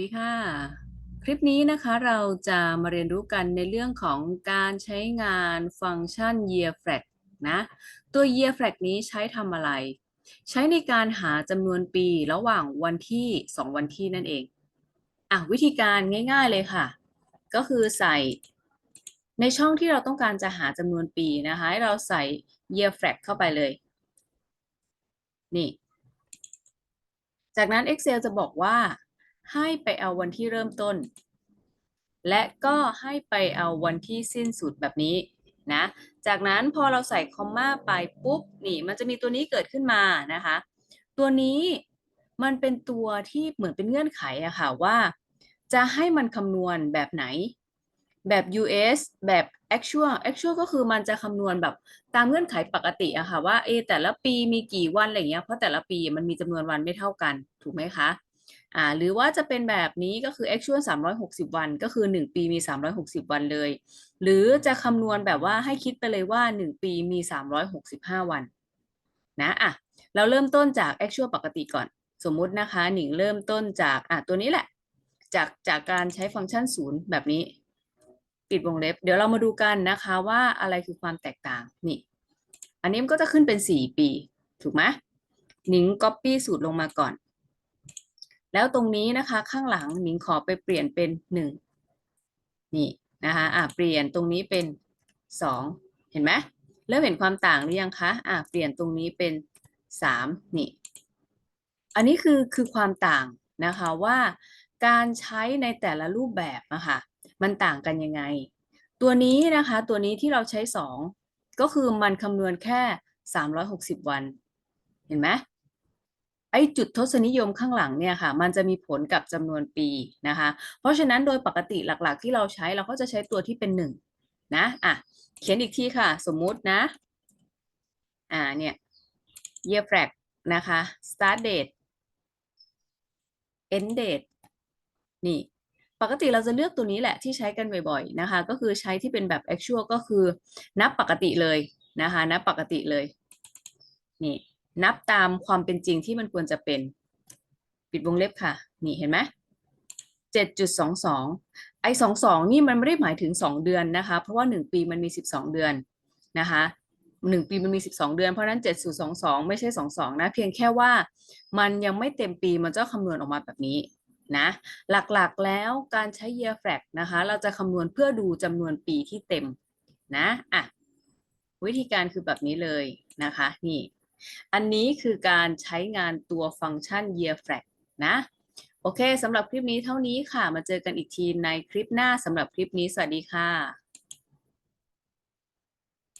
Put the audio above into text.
ดีค่ะ คลิปนี้นะคะเราจะมาเรียนรู้กันในเรื่องของการใช้งานฟังก์ชัน year flag นะ ตัว year flag นี้ใช้ทำอะไร ใช้ในการหาจำนวนปีระหว่างวันที่ 2 วันที่นั่นเอง อะ วิธีการง่ายๆเลยค่ะ ก็คือใส่ในช่องที่เราต้องการจะหาจำนวนปีนะคะ ให้เราใส่ year flag เข้าไปเลย นี่ จากนั้น Excel จะบอกว่า ให้ไปเอาวันที่เริ่มต้น และก็ให้ไปเอาวันที่สิ้นสุดแบบนี้นะ จากนั้นพอเราใส่คอมมาไปปุ๊บนี่มันจะมีตัวนี้เกิดขึ้นมานะคะ ตัวนี้มันเป็นตัวที่เหมือนเป็นเงื่อนไขอะค่ะว่า จะให้มันคำนวณแบบไหน แบบ US แบบ actual actual ก็คือมันจะคำนวณแบบตามเงื่อนไขปกติอะค่ะว่าเอแต่ละปีมีกี่วันอะไรเงี้ยเพราะแต่ละปีมันมีจำนวนวันไม่เท่ากันถูกไหมคะ อ่าหรือว่าจะเป็นแบบนี้ก็คือ actual 360 วัน ก็คือ 1 ปีมี 360 วันเลย หรือจะคำนวณแบบว่าให้คิดไปเลยว่า 1 ปีมี 365 วันนะอะเราเริ่มต้นจาก actual ปกติก่อน สมมุตินะคะหนิงเริ่มต้นจากอะตัวนี้แหละ จากจากการใช้ฟังก์ชันศูนย์แบบนี้ ปิดวงเล็บ เดี๋ยวเรามาดูกันนะคะว่าอะไรคือความแตกต่างนี่อันนี้มันก็จะขึ้นเป็น 4 ปี ถูกไหมหนิง copy สูตรลงมาก่อน แล้วตรงนี้นะคะข้างหลังหนิงขอไปเปลี่ยนเป็น1นี่นะคะอะเปลี่ยนตรงนี้เป็น2เห็นไหมเริ่มเห็นความต่างหรือยังคะอะเปลี่ยนตรงนี้เป็น3นี่ อันนี้คือคือความต่างนะคะว่าการใช้ในแต่ละรูปแบบอะค่ะมันต่างกันยังไง ตัวนี้นะคะตัวนี้ที่เราใช้ 2 ก็คือมันคำนวณแค่ 360 วัน เห็นไหม อ้จุดทศนิยมข้างหลังเนี่ยค่ะ มันจะมีผลกับจำนวนปีนะคะ เพราะฉะนั้นโดยปกติหลักๆ ที่เราใช้เราก็จะใช้ตัวที่เป็น 1 นะอะเขียนอีกทีค่ะ สมมุตินะอ่าเนี่ย year flag นะคะ start date end date นี่ ปกติเราจะเลือกตัวนี้แหละที่ใช้กันบ่อยๆนะคะ ก็คือใช้ที่เป็นแบบ actual ก็คือนับปกติเลยนะคะ นับปกติเลย นี่ นับตามความเป็นจริงที่มันควรจะเป็น ปิดวงเล็บค่ะ นี่เห็นไหมเจ็ดจุดสองสองไอ้สองสองนี่มันไม่ได้หมายถึงสองเดือนนะคะ เพราะว่าหนึ่งปีมันมีสิบสองเดือนนะคะหนึ่งปีมันมีสิบสองเดือน เพราะนั้นเจ็ดจุดสองสองไม่ใช่สองสองนะ เพียงแค่ว่ามันยังไม่เต็มปีมันจะคำนวณออกมาแบบนี้นะ หลักๆแล้วการใช้ year flag นะคะ เราจะคำนวณเพื่อดูจำนวนปีที่เต็มนะอะวิธีการคือแบบนี้เลยนะคะ นี่ อันนี้คือการใช้งานตัวฟังก์ชัน year flag นะ โอเคสำหรับคลิปนี้เท่านี้ค่ะ มาเจอกันอีกทีในคลิปหน้าสำหรับคลิปนี้ สวัสดีค่ะ